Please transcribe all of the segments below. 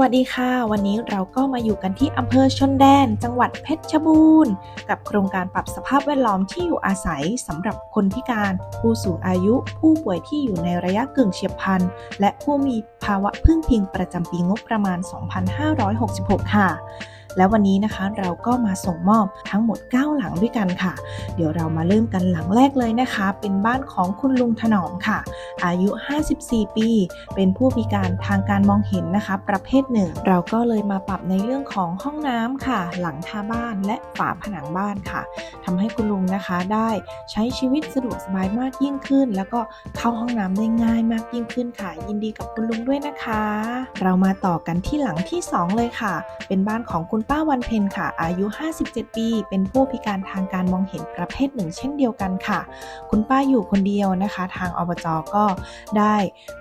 วัสดีค่ะ วันนี้เราก็มาอยู่กันที่อำเภอชนแดน จังหวัดเพชรบูรณ์ กับโครงการปรับสภาพแวดล้อมที่อยู่อาศัยสำหรับคนพิการ ผู้สูงอายุ ผู้ป่วยที่อยู่ในระยะกึ่งเฉียบพลัน และผู้มีภาวะพึ่งพิงประจำปีงบประมาณ 2566 ค่ะ และวันนี้นะคะเราก็มาส่งมอบทั้งหมด 9 หลังด้วยกันค่ะ เดี๋ยวเรามาเริ่มกันหลังแรกเลยนะคะ เป็นบ้านของคุณลุงถนอมค่ะ อายุ 54 ปี เป็นผู้พิการทางการมองเห็นนะคะ ประเภทหนึ่ง เราก็เลยมาปรับในเรื่องของห้องน้ำค่ะ หลังคาบ้านและฝาผนังบ้านค่ะทำให้คุณลุงนะคะได้ใช้ชีวิตสะดวกสบายมากยิ่งขึ้น แล้วก็เข้าห้องน้ำได้ง่ายมากยิ่งขึ้นค่ะ ยินดีกับคุณลุงด้วยนะคะ เรามาต่อกันที่หลังที่ 2 เลยค่ะ เป็นบ้านของคุณป้าวันเพ็ญค่ะ อายุ 57 ปี เป็นผู้พิการทางการมองเห็นประเภทหนึ่ง เช่นเดียวกันค่ะ คุณป้าอยู่คนเดียวนะคะ ทางอบจก็ได้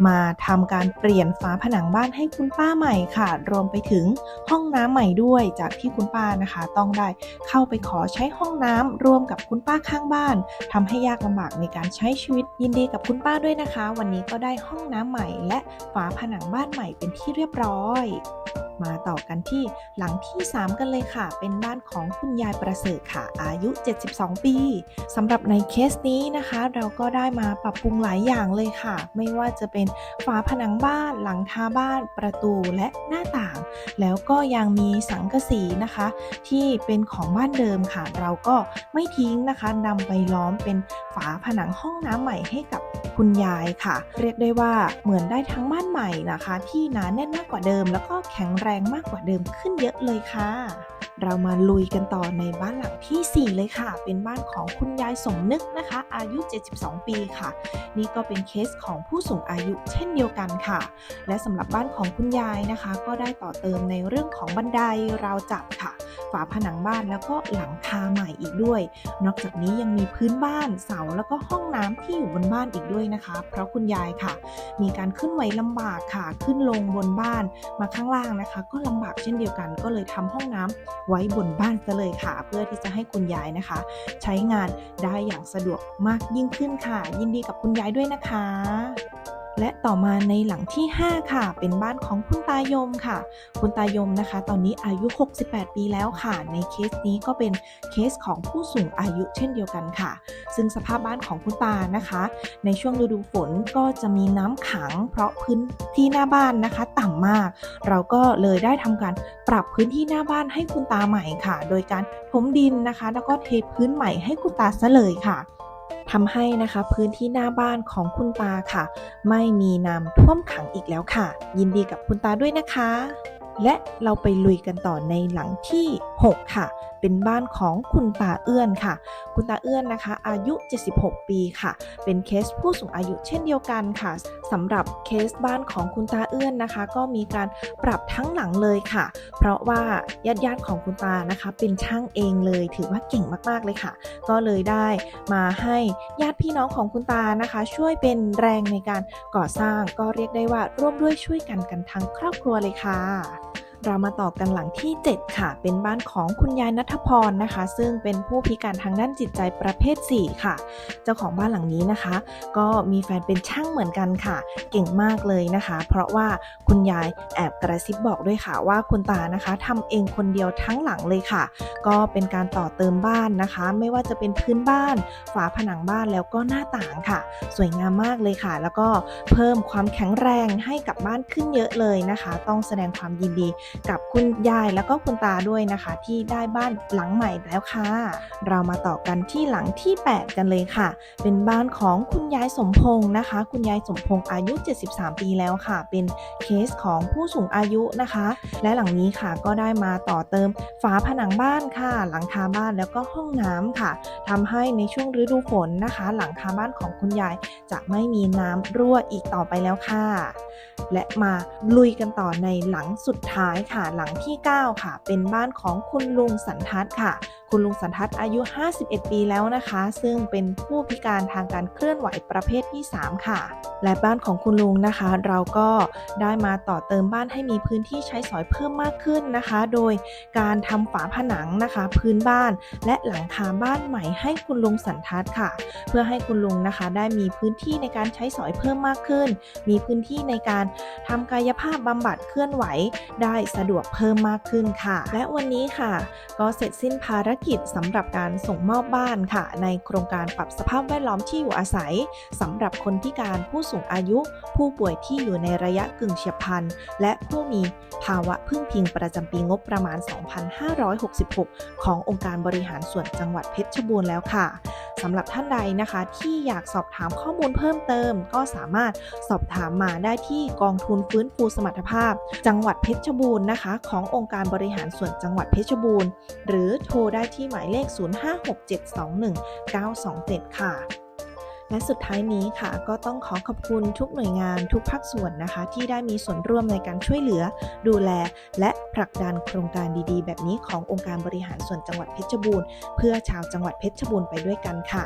มาทำการเปลี่ยนฝาผนังบ้านให้คุณป้าใหม่ค่ะ รวมไปถึงห้องน้ำใหม่ด้วย จากที่คุณป้านะคะ ต้องได้เข้าไปขอใช้ห้องน้ำร่วมกับคุณป้าข้างบ้านทำให้ยากลำบากในการใช้ชีวิตยินดีกับคุณป้าด้วยนะคะ วันนี้ก็ได้ห้องน้ำใหม่ และฝาผนังบ้านใหม่เป็นที่เรียบร้อย มาต่อกันที่หลังที่ 3 กันเลยค่ะ เป็นบ้านของคุณยายประเสริฐค่ะ อายุ 72 ปีสำหรับในเคสนี้นะคะ เราก็ได้มาปรับปรุงหลายอย่างเลยค่ะ ไม่ว่าจะเป็นฝาผนังบ้านหลังคาบ้านประตูและหน้าต่าง แล้วก็ยังมีสังกะสีนะคะ ที่เป็นของบ้านเดิมค่ะ เราก็ไม่ทิ้งนะคะนำไปล้อมเป็นฝาผนังห้องน้ำใหม่ให้กับคุณยายค่ะ เรียกได้ว่าเหมือนได้ทั้งบ้านใหม่นะคะ ที่หนาแน่นมากกว่าเดิม แล้วก็แข็งแรงมากกว่าเดิมขึ้นเยอะเลยค่ะ เรามาลุยกันต่อในบ้านหลังทีสี่ 4 เลยค่ะ เป็นบ้านของคุณยายสมนึกนะคะ อายุ 72 ปีค่ะ นี่ก็เป็นเคสของผู้สูงอายุเช่นเดียวกันค่ะ และสำหรับบ้านของคุณยายนะคะ ก็ได้ต่อเติมในเรื่องของบันไดราวจับค่ะาผนังบ้านแล้วก็หลังคาใหม่อีกด้วย นอกจากนี้ยังมีพื้นบ้านเสาแล้วก็ห้องน้ำที่อยู่บนบ้านอีกด้วยนะคะ เพราะคุณยายค่ะ มีการขึ้นไหวลำบากค่ะ ขึ้นลงบนบ้านมาข้างล่างนะคะ ก็ลำบากเช่นเดียวกัน ก็เลยทำห้องน้ำไว้บนบ้านซะเลยค่ะ เพื่อที่จะให้คุณยายนะคะ ใช้งานได้อย่างสะดวกมากยิ่งขึ้นค่ะ ยินดีกับคุณยายด้วยนะคะ และต่อมาในหลังที่ 5 ค่ะ เป็นบ้านของคุณตายมค่ะ คุณตายมนะคะ ตอนนี้อายุ 68 ปีแล้วค่ะ ในเคสนี้ก็เป็นเคสของผู้สูงอายุเช่นเดียวกันค่ะ ซึ่งสภาพบ้านของคุณตานะคะ ในช่วงฤดูฝนก็จะมีน้ำขัง เพราะพื้นที่หน้าบ้านนะคะ ต่ำมาก เราก็เลยได้ทำการปรับพื้นที่หน้าบ้านให้คุณตาใหม่ค่ะ โดยการถมดินนะคะ แล้วก็เทพื้นใหม่ให้คุณตาซะเลยค่ะ ทำให้นะคะพื้นที่หน้าบ้านของคุณตาค่ะ ไม่มีน้ำท่วมขังอีกแล้วค่ะ ยินดีกับคุณตาด้วยนะคะ และเราไปลุยกันต่อในหลังที่ 6 ค่ะ เป็นบ้านของคุณตาเอื้อนค่ะ คุณตาเอื้อนนะคะ อายุ 76 ปีค่ะ เป็นเคสผู้สูงอายุเช่นเดียวกันค่ะสำหรับเคสบ้านของคุณตาเอื้อนนะคะ ก็มีการปรับทั้งหลังเลยค่ะ เพราะว่าญาติญาติๆของคุณตานะคะ เป็นช่างเองเลย ถือว่าเก่งมากๆเลยค่ะ ก็เลยได้มาให้ญาติพี่น้องของคุณตานะคะ ช่วยเป็นแรงในการก่อสร้างก็เรียกได้ว่าร่วมด้วยช่วยกันกันทั้งครอบครัวเลยค่ะ เรามาต่อกันหลังที่ 7 ค่ะ เป็นบ้านของคุณยายนัทพรนะคะ ซึ่งเป็นผู้พิการทางด้านจิตใจประเภท 4 ค่ะ เจ้าของบ้านหลังนี้นะคะ ก็มีแฟนเป็นช่างเหมือนกันค่ะ เก่งมากเลยนะคะ เพราะว่าคุณยายแอบกระซิบบอกด้วยค่ะว่าคุณตานะคะทำเองคนเดียวทั้งหลังเลยค่ะ ก็เป็นการต่อเติมบ้านนะคะ ไม่ว่าจะเป็นพื้นบ้าน ฝาผนังบ้านแล้วก็หน้าต่างค่ะ สวยงามมากเลยค่ะ แล้วก็เพิ่มความแข็งแรงให้กับบ้านขึ้นเยอะเลยนะคะ ต้องแสดงความยินดีกับคุณยายแล้วก็คุณตาด้วยนะคะ ที่ได้บ้านหลังใหม่แล้วค่ะ เรามาต่อกันที่หลังที่ 8 กันเลยค่ะ เป็นบ้านของคุณยายสมพงษ์นะคะ คุณยายสมพงษ์อายุ 73 ปีแล้วค่ะ เป็นเคสของผู้สูงอายุนะคะ และหลังนี้ค่ะก็ได้มาต่อเติมฝาผนังบ้านค่ะ หลังคาบ้านแล้วก็ห้องน้ำค่ะทำให้ในช่วงฤดูฝนนะคะ หลังคาบ้านของคุณยายจะไม่มีน้ำรั่วอีกต่อไปแล้วค่ะ และมาลุยกันต่อในหลังสุดท้ายค่ะหลังที่ 9 ค่ะ เป็นบ้านของคุณลุงสันทัศน์ค่ะ คุณลุงสันทัศน์อายุ 51 ปีแล้วนะคะ ซึ่งเป็นผู้พิการทางการเคลื่อนไหวประเภทที่ 3 ค่ะ และบ้านของคุณลุงนะคะ เราก็ได้มาต่อเติมบ้านให้มีพื้นที่ใช้สอยเพิ่มมากขึ้นนะคะ โดยการทำฝาผนังนะคะ พื้นบ้านและหลังคาบ้านใหม่ให้คุณลุงสันทัศน์ค่ะ เพื่อให้คุณลุงนะคะ ได้มีพื้นที่ในการใช้สอยเพิ่มมากขึ้น มีพื้นที่ในการทำกายภาพบำบัดเคลื่อนไหวได้สะดวกเพิ่มมากขึ้นค่ะ และวันนี้ค่ะ ก็เสร็จสิ้นภารกิจสำหรับการส่งมอบบ้านค่ะ ในโครงการปรับสภาพแวดล้อมที่อยู่อาศัยสำหรับคนพิการผู้สูงอายุ ผู้ป่วยที่อยู่ในระยะกึ่งเฉียบพลันและผู้มีภาวะพึ่งพิงประจำปีงบประมาณ 2566 ขององค์การบริหารส่วนจังหวัดเพชรบูรณ์แล้วค่ะ สำหรับท่านใดนะคะ ที่อยากสอบถามข้อมูลเพิ่มเติม ก็สามารถสอบถามมาได้ที่กองทุนฟื้นฟูสมรรถภาพ จังหวัดเพชรบูรณ์นะคะ ขององค์การบริหารส่วนจังหวัดเพชรบูรณ์ หรือโทรได้ที่หมายเลข 0567219927 ค่ะ และสุดท้ายนี้ค่ะ ก็ต้องขอขอบคุณทุกหน่วยงานทุกภาคส่วนนะคะ ที่ได้มีส่วนร่วมในการช่วยเหลือ ดูแล และผลักดันโครงการดีๆ แบบนี้ขององค์การบริหารส่วนจังหวัดเพชรบูรณ์ เพื่อชาวจังหวัดเพชรบูรณ์ไปด้วยกันค่ะ